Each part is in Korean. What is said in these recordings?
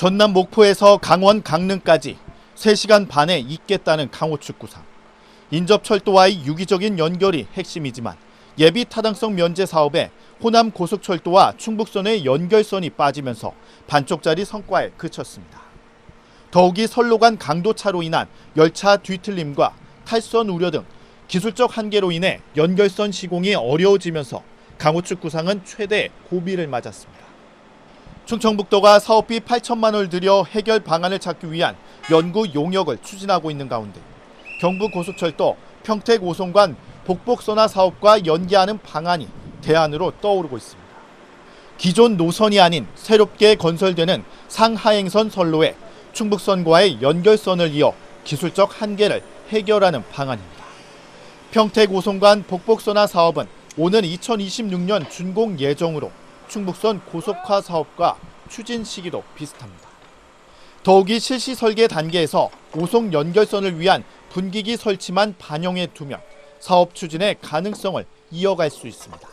전남 목포에서 강원 강릉까지 3시간 반에 있겠다는 강호축구상. 인접철도와의 유기적인 연결이 핵심이지만 예비 타당성 면제 사업에 호남 고속철도와 충북선의 연결선이 빠지면서 반쪽짜리 성과에 그쳤습니다. 더욱이 선로 간 강도차로 인한 열차 뒤틀림과 탈선 우려 등 기술적 한계로 인해 연결선 시공이 어려워지면서 강호축 구상은 최대 고비를 맞았습니다. 충청북도가 사업비 8천만 원을 들여 해결 방안을 찾기 위한 연구 용역을 추진하고 있는 가운데 경부 고속철도 평택 오송간 복복선화 사업과 연계하는 방안이 대안으로 떠오르고 있습니다. 기존 노선이 아닌 새롭게 건설되는 상하행선 선로에 충북선과의 연결선을 이어 기술적 한계를 해결하는 방안입니다. 평택 오송간 복복선화 사업은 오는 2026년 준공 예정으로 충북선 고속화 사업과 추진 시기도 비슷합니다. 더욱이 실시 설계 단계에서 오송 연결선을 위한 분기기 설치만 반영해 두면 사업 추진의 가능성을 이어갈 수 있습니다.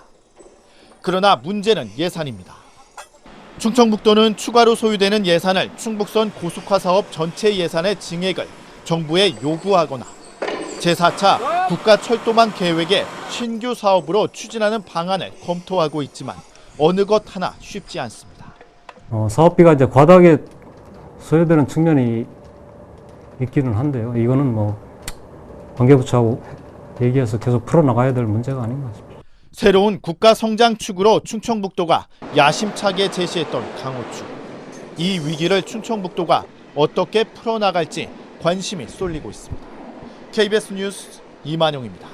그러나 문제는 예산입니다. 충청북도는 추가로 소유되는 예산을 충북선 고속화 사업 전체 예산의 증액을 정부에 요구하거나 제4차 국가철도망 계획의 신규 사업으로 추진하는 방안을 검토하고 있지만 어느 것 하나 쉽지 않습니다. 어, 사업비가 이제 과다하게 소요되는 측면이 있기는 한데요. 이거는 뭐 관계부처하고 얘기해서 계속 풀어나가야 될 문제가 아닌가 싶습니다. 새로운 국가 성장 축으로 충청북도가 야심차게 제시했던 강호축. 이 위기를 충청북도가 어떻게 풀어나갈지 관심이 쏠리고 있습니다. KBS 뉴스 이만용입니다.